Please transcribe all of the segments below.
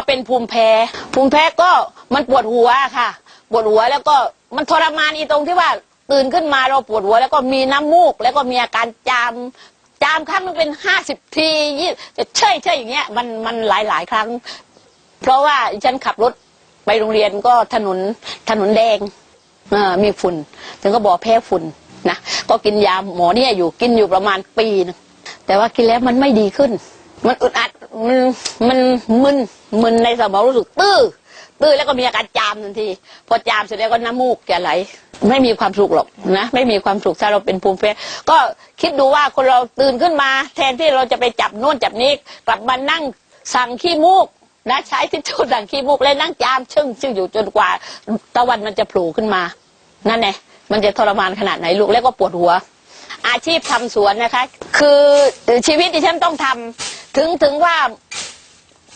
มาเป็นภูมิแพ้ ภูมิแพ้ก็มันปวดหัวค่ะ ปวดหัวแล้วก็มันทรมานอีตรงที่ว่าตื่นขึ้นมาเราปวดหัว แล้วก็มีน้ำมูก แล้วก็มีอาการจามจามครั้งนึงเป็นห้าสิบทียี่เช่ยเช่ยอย่างเงี้ยมันมันหลายหลายครั้ง เพราะว่าฉันขับรถไปโรงเรียนก็ถนนถนนแดงมีฝุ่น ถึงก็บอกแพ้ฝุ่นนะก็กินยาหมอเนี่ยอยู่กินอยู่ประมาณปีนึงแต่ว่ากินแล้วมันไม่ดีขึ้น มันอึดอัดมันมันมึนมึนในสมองรู้สึกตื้อตื้อแล้วก็มีอาการจามทันที พอจามเสร็จแล้วก็น้ำมูกจะไหล ไม่มีความสุขหรอกนะไม่มีความสุขถ้าเราเป็นภูมิแพ้ก็คิดดูว่าคนเราตื่นขึ้นมา แทนที่เราจะไปจับโน่นจับนี้ กลับมานั่งสั่งขี้มูกนะใช้ทิชชู่สั่งขี้มูกแล้วนั่งจามชึ่งชึ่งอยู่จนกว่าตะวันมันจะโผล่ขึ้นมา นั่นไงมันจะทรมานขนาดไหนลูกแล้วก็ปวดหัว อาชีพทำสวนนะคะ คือชีวิตที่ฉันต้องทำถึงถึงว่า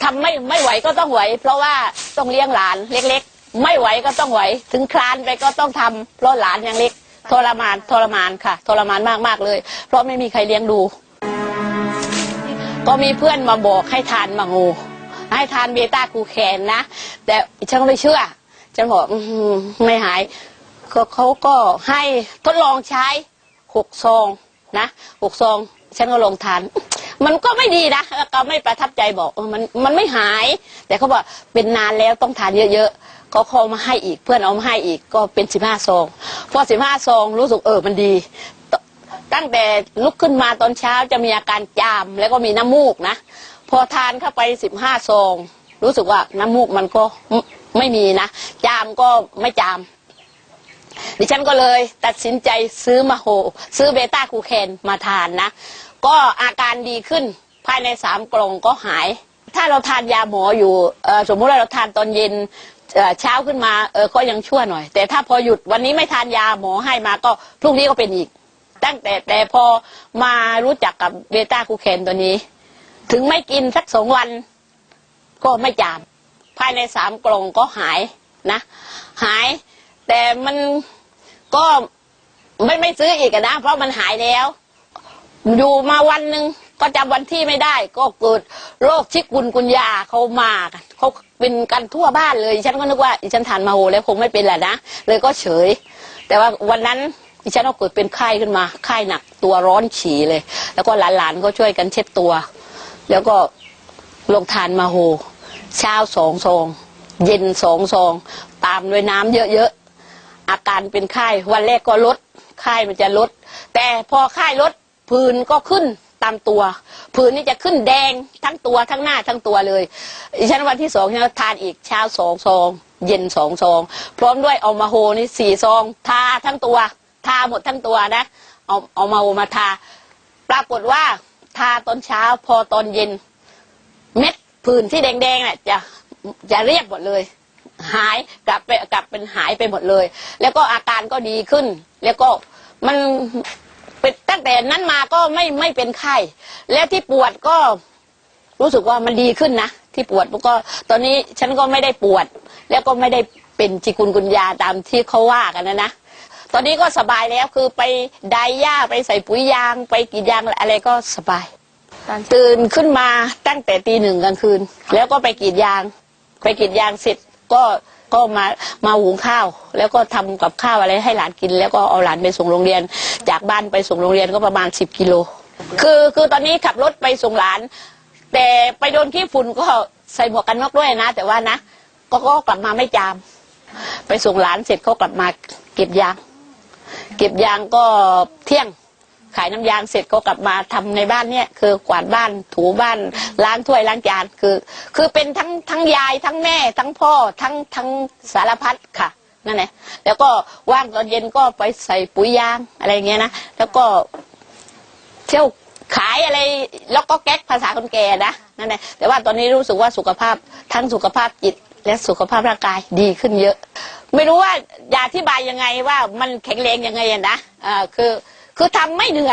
ทำไม่ไม่ไหวก็ต้องไหว เพราะว่าต้องเลี้ยงหลานเล็ก ๆ ไม่ไหวก็ต้องไหว ถึงคลานไปก็ต้องทำเพราะหลานยังเล็กทรมานทรมานค่ะทรมานมากๆเลย เพราะไม่มีใครเลี้ยงดู ก็มีเพื่อนมาบอกให้ทานมังงูให้ทานเบต้าคูแคนนะ แต่ฉันก็ไม่เชื่อ ฉันบอกออหือไม่หายก็เขาก็ให้ทดลองใช้ หกซองนะหกซองฉันก็ลองทาน มันก็ไม่ดีนะแล้วก็ไม่ประทับใจบอกมันมันไม่หาย แต่เขาบอกเป็นนานแล้วต้องทานเยอะๆก็เขามาให้อีกเพื่อนเอามาให้อีกก็เป็นสิบห้าซองพอสิบห้าซองรู้สึกเออมันดี ตั้งแต่ลุกขึ้นมาตอนเช้าจะมีอาการจามแล้วก็มีน้ำมูกนะ พอทานเข้าไปสิบห้าซอง รู้สึกว่าน้ำมูกมันก็ไม่มีนะ จามก็ไม่จาม ดิฉันก็เลยตัดสินใจซื้อมาโฮซื้อเบต้าคูเคนมาทานนะ ก็อาการดีขึ้นภายในสามกล่องก็หาย ถ้าเราทานยาหมออยู่สมมุติว่าเราทานตอนเย็นเอ่อเช้าขึ้นมาเออก็ยังชั่วหน่อย แต่ถ้าพอหยุดวันนี้ไม่ทานยาหมอให้มาก็พรุ่งนี้ก็เป็นอีก ตั้งแต่แต่พอมารู้จักกับเบต้าคูเคนตัวนี้ ถึงไม่กินสักสองวัน ก็ไม่จาม ภายในสามกล่องก็หายนะ หายแต่มัน ก็ไม่ไม่ซื้ออีกนะ เพราะมันหายแล้ว อยู่มาวันหนึ่งก็จำวันที่ไม่ได้ ก็เกิดโรคชิกุนกุนยาเขามากันเขาเป็นกันทั่วบ้านเลยฉันก็นึกว่าฉันทานมาโฮแล้วคงไม่เป็นแหละนะเลยก็เฉย แต่ว่าวันนั้นดิฉันก็เกิดเป็นไข้ขึ้นมาไข้หนักตัวร้อนฉี่เลย แล้วก็หลานๆก็ช่วยกันเช็ดตัว แล้วก็ลงทานมาโฮเช้าสองซอง เย็นสองซอง ตามด้วยน้ำเยอะๆ อาการเป็นไข้วันแรกก็ลดไข้มันจะลด แต่พอไข้ลดผื่นก็ขึ้นตามตัว ผื่นนี่จะขึ้นแดงทั้งตัวทั้งหน้าทั้งตัวเลยดิฉันวันที่สองเนี่ยทานอีกเช้าสองซอง เย็นสองซอง พร้อมด้วยเอามาโฮนี่สี่ซอง ทาทั้งตัว ทาหมดทั้งตัวนะเอาเอามาโฮมาทา ปรากฏว่าทาตอนเช้าพอตอนเย็น เม็ดผื่นที่แดงๆน่ะจะจะเรียบหมดเลย หายกลับไปกลับเป็นหายไปหมดเลย แล้วก็อาการก็ดีขึ้น แล้วก็มันเป็นตั้งแต่นั้นมาก็ไม่ไม่เป็นไข้แล้วที่ปวดก็รู้สึกว่ามันดีขึ้นนะที่ปวดก็ตอนนี้ฉันก็ไม่ได้ปวด แล้วก็ไม่ได้เป็นจิกุนกุนยาตามที่เขาว่ากันนะนะตอนนี้ก็สบายแล้วคือไปไดหญ้าไปใส่ปุ๋ยยางไปกรีดยางอะไรก็สบาย ตื่นขึ้นมาตั้งแต่ตีหนึ่งกลางคืน แล้วก็ไปกรีดยาง ไปกรีดยางเสร็จ ก็ก็มามาหุงข้าว แล้วก็ทำกับข้าวอะไรให้หลานกิน แล้วก็เอาหลานไปส่งโรงเรียน จากบ้านไปส่งโรงเรียนก็ประมาณสิบกิโล คือคือตอนนี้ขับรถไปส่งหลาน แต่ไปโดนขี้ฝุ่นก็ใส่หมวกกันน็อกด้วยนะ แต่ว่านะ ก็ก็กลับมาไม่จาม ไปส่งหลานเสร็จเขากลับมาเก็บยาง เก็บยางก็เที่ยง ขายน้ำยางเสร็จก็กลับมาทำในบ้านเนี่ยคือกวาดบ้านถูบ้านล้างถ้วยล้างจานคือ คือเป็นทั้งทั้งยายทั้งแม่ ทั้งพ่อทั้งทั้งสารพัดค่ะนั่นแหละแล้วก็ว่างตอนเย็นก็ไปใส่ปุ๋ยยางอะไรเงี้ยนะแล้วก็เที่ยวขายอะไรแล้วก็แก๊กภาษาคนแก่นะนั่นแหละแต่ว่าตอนนี้รู้สึกว่าสุขภาพทั้งสุขภาพจิตและสุขภาพร่างกายดีขึ้นเยอะ ไม่รู้ว่าจะอธิบายยังไงว่ามันแข็งแรงยังไงนะอ่าคือ คือทำไม่เหนื่อย